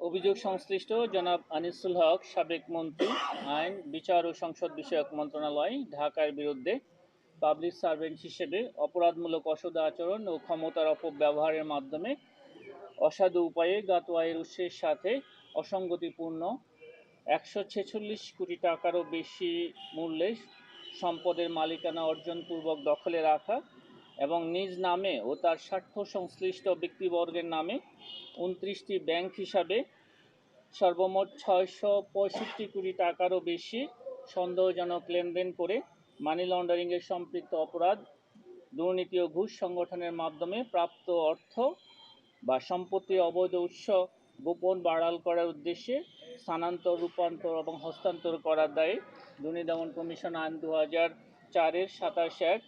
অভিযোগ সংশ্লিষ্ট জনাব আনিসুল হক, সাবেক মন্ত্রী, আইন, বিচার ও সংসদ বিষয়ক মন্ত্রণালয়, ঢাকার বিরুদ্ধে পাবলিক সার্ভেন্ট হিসেবে অপরাধমূলক অসদ আচরণ ও ক্ষমতার অপব্যবহারের মাধ্যমে অসাধু উপায়ে জ্ঞাত আয়ের উৎসের সাথে অসঙ্গতিপূর্ণ একশো ছেচল্লিশ কোটি টাকারও বেশি মূল্যে সম্পদের মালিকানা অর্জনপূর্বক দখলে রাখা এবং নিজ নামে ও তার স্বার্থ সংশ্লিষ্ট ব্যক্তিবর্গের নামে উনত্রিশটি ব্যাংক হিসাবে সর্বমোট ছয়শো পঁয়ষট্টি কোটি টাকারও বেশি সন্দেহজনক লেনদেন করে মানি লন্ডারিংয়ের সম্পৃক্ত অপরাধ, দুর্নীতি ও ঘুষ সংগঠনের মাধ্যমে প্রাপ্ত অর্থ বা সম্পত্তির অবৈধ উৎস গোপন বাড়াল করার উদ্দেশ্যে স্থানান্তর, রূপান্তর এবং হস্তান্তর করার দায়ে দুর্নীতি দমন কমিশন আইন দু হাজার চারের সাতাশ এক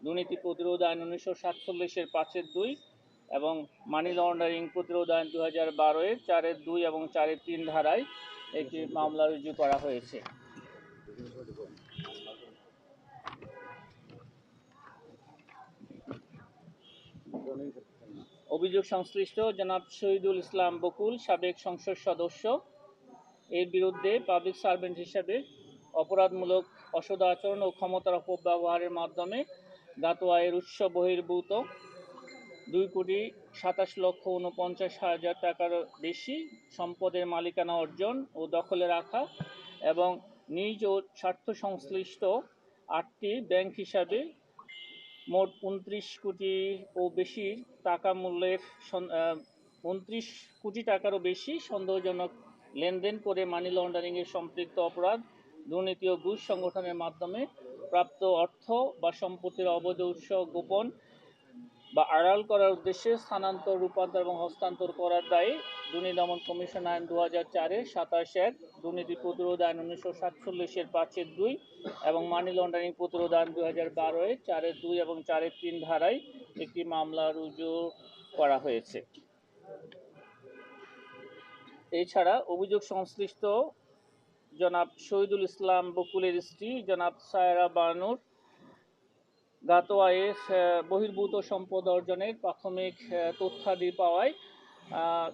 দুর্নীতি প্রতিরোধ আইন উনিশশো সাতচল্লিশের পাঁচের দুই এবং মানি লন্ডারিং প্রতিরোধ আইন দু হাজার বারোয়ের চারের দুই এবং চারের তিন ধারায় একটি মামলা রুজু করা হয়েছে। অভিযোগ সংশ্লিষ্ট জনাব শহীদুল ইসলাম বকুল, সাবেক সংসদ সদস্য। এর বিরুদ্ধে পাবলিক সার্ভেন্ট হিসেবে অপরাধমূলক অসদাচরণ ও ক্ষমতার অপব্যবহারের মাধ্যমে জ্ঞাত আয়ের উৎস বহির্ভূত। দুই কোটি সাতাশ লক্ষ উনপঞ্চাশ হাজার টাকার বেশি সম্পদের মালিকানা অর্জন ও দখলে রাখা এবং নিজ ও স্বার্থ সংশ্লিষ্ট আটটি ব্যাংক হিসাবে মোট উনত্রিশ কোটি ও বেশি টাকা মূল্যের উনত্রিশ কোটি টাকারও বেশি সন্দেহজনক লেনদেন করে মানি লন্ডারিংয়ের সম্পৃক্ত অপরাধ দুর্নীতি ও ঘুষ সংগঠনের মাধ্যমে প্রাপ্ত অর্থ বা সম্পত্তির অবৈধ উৎস গোপন বা আড়াল করার উদ্দেশ্যে স্থানান্তর, রূপান্তর এবং হস্তান্তর করার দায়ে দুর্নীতি দমন কমিশন আইন দু হাজার চারের সাতাশ এক দুর্নীতি প্রতিরোধ আইন উনিশশো সাতচল্লিশের পাঁচের দুই এবং মানি লন্ডারিং প্রতিরোধ আইন দু হাজার বারোয় চারের দুই এবং চারের তিন ধারায় একটি মামলা রুজু করা হয়েছে। এছাড়া অভিযোগ সংশ্লিষ্ট জনাব শহীদুল ইসলাম বকুলের স্ত্রী জনাব সায়রা বানুর আয়ে বহির্ভূত সম্পদ অর্জনের প্রাথমিক তথ্যাদি পাওয়ায়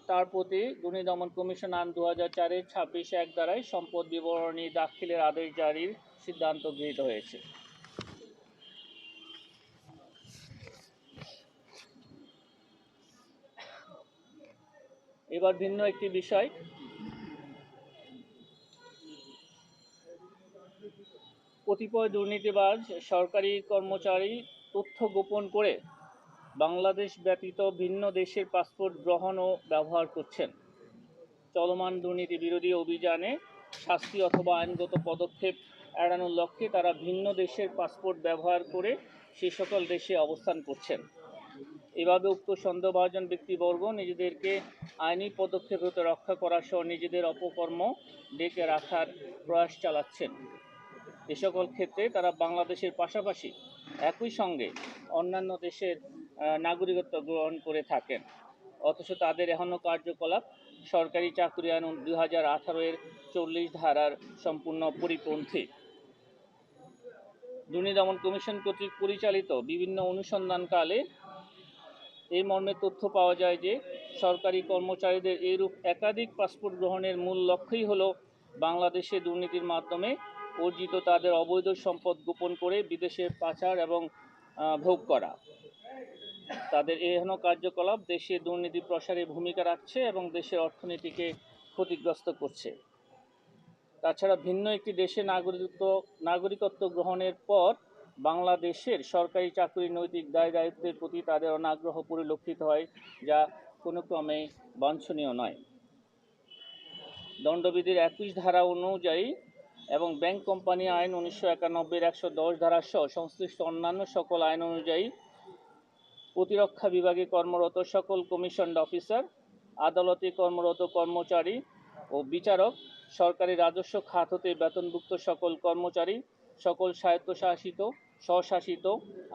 তার প্রতি দুর্নীতি দমন কমিশন আইন দু হাজার চারের ছাব্বিশ এক দ্বারাই সম্পদ বিবরণী দাখিলের আদেশ জারির সিদ্ধান্ত গৃহীত হয়েছে। এবার ভিন্ন একটি বিষয় কতিপয় দুর্নীতিবাজ সরকারি কর্মচারী তথ্য গোপন করে বাংলাদেশ ব্যতীত ভিন্ন দেশের পাসপোর্ট গ্রহণ ও ব্যবহার করছেন। চলমান দুর্নীতি বিরোধী অভিযানে শাস্তি অথবা আইনগত পদক্ষেপ এড়ানোর লক্ষ্যে তারা ভিন্ন দেশের পাসপোর্ট ব্যবহার করে সে সকল দেশে অবস্থান করছেন। এভাবে উক্ত সন্দেহভাজন ব্যক্তিবর্গ নিজেদেরকে আইনি পদক্ষেপ হতে রক্ষা করা সহ নিজেদের অপকর্ম ডেকে রাখার প্রয়াস চালাচ্ছেন। এ সকল ক্ষেত্রে তারা বাংলাদেশের পাশাপাশি একই সঙ্গে অন্যান্য দেশের নাগরিকত্ব গ্রহণ করে থাকেন। অথচ তাদের এখনও কার্যকলাপ সরকারি চাকরি আইন দুই হাজার আঠারো এর চল্লিশ ধারার সম্পূর্ণ পরিপন্থী। দুর্নীতি দমন কমিশন কর্তৃক পরিচালিত বিভিন্ন অনুসন্ধানকালে এই মর্মে তথ্য পাওয়া যায় যে, সরকারি কর্মচারীদের এইরূপ একাধিক পাসপোর্ট গ্রহণের মূল লক্ষ্যই হলো বাংলাদেশে দুর্নীতির মাধ্যমে অর্জিত তাদের অবৈধ সম্পদ গোপন করে বিদেশে পাচার এবং ভোগ করা। তাদের এহেন কার্যকলাপ দেশে দুর্নীতি প্রসারে ভূমিকা রাখছে এবং দেশের অর্থনীতিকে ক্ষতিগ্রস্ত করছে। তাছাড়া ভিন্ন একটি দেশে নাগরিকত্ব নাগরিকত্ব গ্রহণের পর বাংলাদেশের সরকারি চাকরির নৈতিক দায় দায়িত্বের প্রতি তাদের অনাগ্রহ পরিলক্ষিত হয়, যা কোনো ক্রমে বাঞ্ছনীয় নয়। দণ্ডবিধির একুশ ধারা অনুযায়ী এবং ব্যাংক কোম্পানি আইন উনিশশো একানব্বইয়ের একশো দশ ধারা সহ সংশ্লিষ্ট অন্যান্য সকল আইন অনুযায়ী প্রতিরক্ষা বিভাগে কর্মরত সকল কমিশনড অফিসার, আদালতে কর্মরত কর্মচারী ও বিচারক, সরকারি রাজস্ব খাত হতে বেতনভুক্ত সকল কর্মচারী, সকল স্বায়ত্তশাসিত, স্বশাসিত,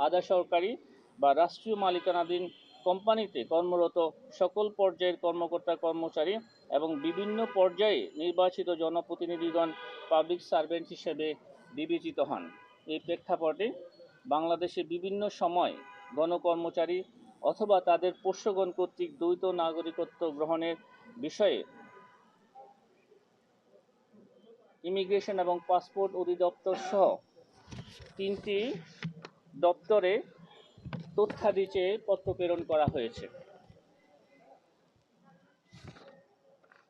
আধা সরকারি বা রাষ্ট্রীয় মালিকানাধীন কোম্পানিতে কর্মরত সকল পর্যায়ের কর্মকর্তা কর্মচারী এবং বিভিন্ন পর্যায়ে নির্বাচিত জনপ্রতিনিধিগণ পাবলিক সার্ভেন্ট হিসেবে বিবেচিত হন। এই প্রেক্ষাপটে বাংলাদেশে বিভিন্ন সময় গণকর্মচারী অথবা তাদের পোষ্যগণ কর্তৃক দ্বৈত নাগরিকত্ব গ্রহণের বিষয়ে ইমিগ্রেশন এবং পাসপোর্ট অধিদপ্তর সহ তিনটি দপ্তরে তথ্যাদি চেয়ে পত্র প্রেরণ করা হয়েছে।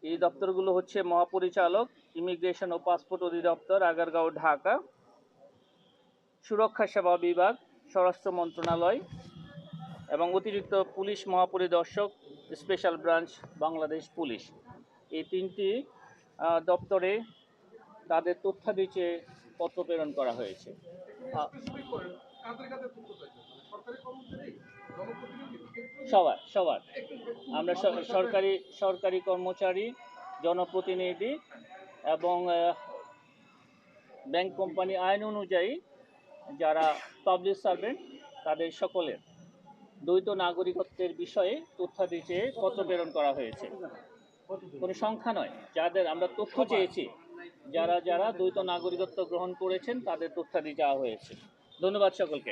এই দপ্তরগুলো হচ্ছে মহাপরিচালক, ইমিগ্রেশন ও পাসপোর্ট অধিদপ্তর, আগারগাঁও, ঢাকা। সুরক্ষা সেবা বিভাগ, স্বরাষ্ট্র মন্ত্রণালয় এবং অতিরিক্ত পুলিশ মহাপরিদর্শক, স্পেশাল ব্রাঞ্চ, বাংলাদেশ পুলিশ। এই তিনটি দপ্তরে তাদের তথ্যাদি পত্র প্রেরণ করা হয়েছে। সবার সবার। আমরা সরকারি সরকারি কর্মচারী জনপ্রতিনিধি এবং ব্যাংক কোম্পানি আইন অনুযায়ী যারা পাবলিক সার্ভেন্ট তাদের সকলের দ্বৈত নাগরিকত্বের বিষয়ে তথ্যাদি চেয়ে পত্র প্রেরণ করা হয়েছে। কোনো সংখ্যা নয় যাদের আমরা তথ্য চেয়েছি যারা যারা দ্বৈত নাগরিকত্ব গ্রহণ করেছেন তাদের তথ্যাদি চাওয়া হয়েছে। ধন্যবাদ সকলকে।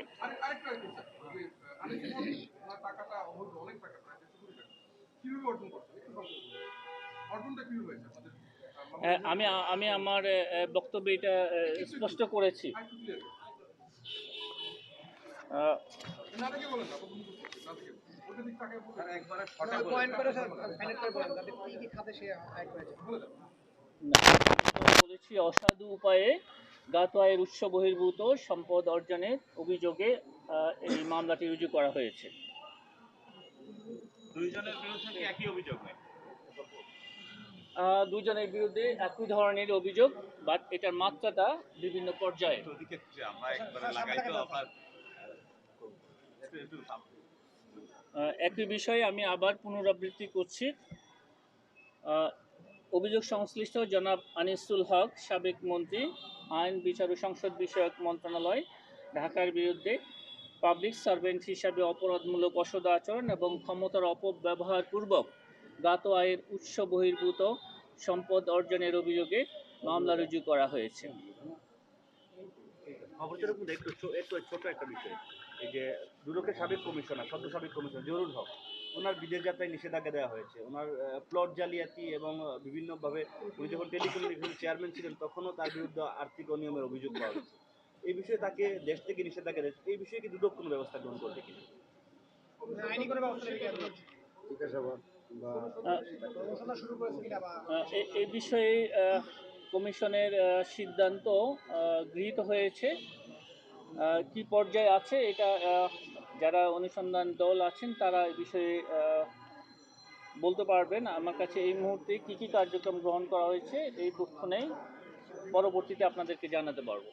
টাকাটা অনেক টাকা প্রায় দেড়শো কোটি টাকা। কীভাবে অর্জন করছেন অর্জনটা কীভাবে হয়েছে? আমাদের হ্যাঁ, আমি আমি আমার বক্তব্যে এটা স্পষ্ট করেছি। বলেছি অসাধু উপায়ে জ্ঞাত আয়ের উৎস বহির্ভূত সম্পদ অর্জনের অভিযোগে এই মামলাটি রুজু করা হয়েছে। দুইজনের বিরুদ্ধে একই অভিযোগ আহ, দুজনের বিরুদ্ধে একই ধরনের অভিযোগ বাট এটার মাত্রাটা বিভিন্ন পর্যায়ে। একই বিষয়ে আমি আবার পুনরাবৃত্তি করছি। অভিযোগ সংশ্লিষ্ট জনাব আনিসুল হক, সাবেক মন্ত্রী, আইন, বিচার ও সংসদ বিষয়ক মন্ত্রণালয়, ঢাকার বিরুদ্ধে পাবলিক সার্ভেন্ট হিসাবে অপরাধমূলক অসদ আচরণ এবং ক্ষমতার অপব্যবহার পূর্বক জ্ঞাত আয়ের উৎস বহির্ভূত সম্পদ অর্জনের অভিযোগে মামলা রুজু করা হয়েছে। ছোট একটা বিষয়। এই যে দুদকের সাবেক কমিশনার, সদ্য সাবেক কমিশনার জরুল হক। ওনার বিদেশ যাত্রায় নিষেধাজ্ঞা দেওয়া হয়েছে। ওনার প্লট জালিয়াতি এবং বিভিন্নভাবে উনি যখন টেলিকমিউনিকেশন চেয়ারম্যান ছিলেন তখনও তার বিরুদ্ধে আর্থিক অনিয়মের অভিযোগ পাওয়া গেছে। এই বিষয়ে তাকে দেশ থেকে নিষেধাজ্ঞা দিয়েছে এই বিষয়ে কি দুদক কোনো ব্যবস্থা গ্রহণ করবে কিনা? এই বিষয়ে কমিশনের সিদ্ধান্ত গৃহীত হয়েছে। কি পর্যায়ে আছে এটা যারা অনুসন্ধান দল আছেন, তারা এ বিষয়ে বলতে পারবেন। আমার কাছে এই মুহূর্তে কি কি কার্যক্রম গ্রহণ করা হয়েছে, এই তথ্য নেই। পরবর্তীতে আপনাদেরকে জানাতে পারব।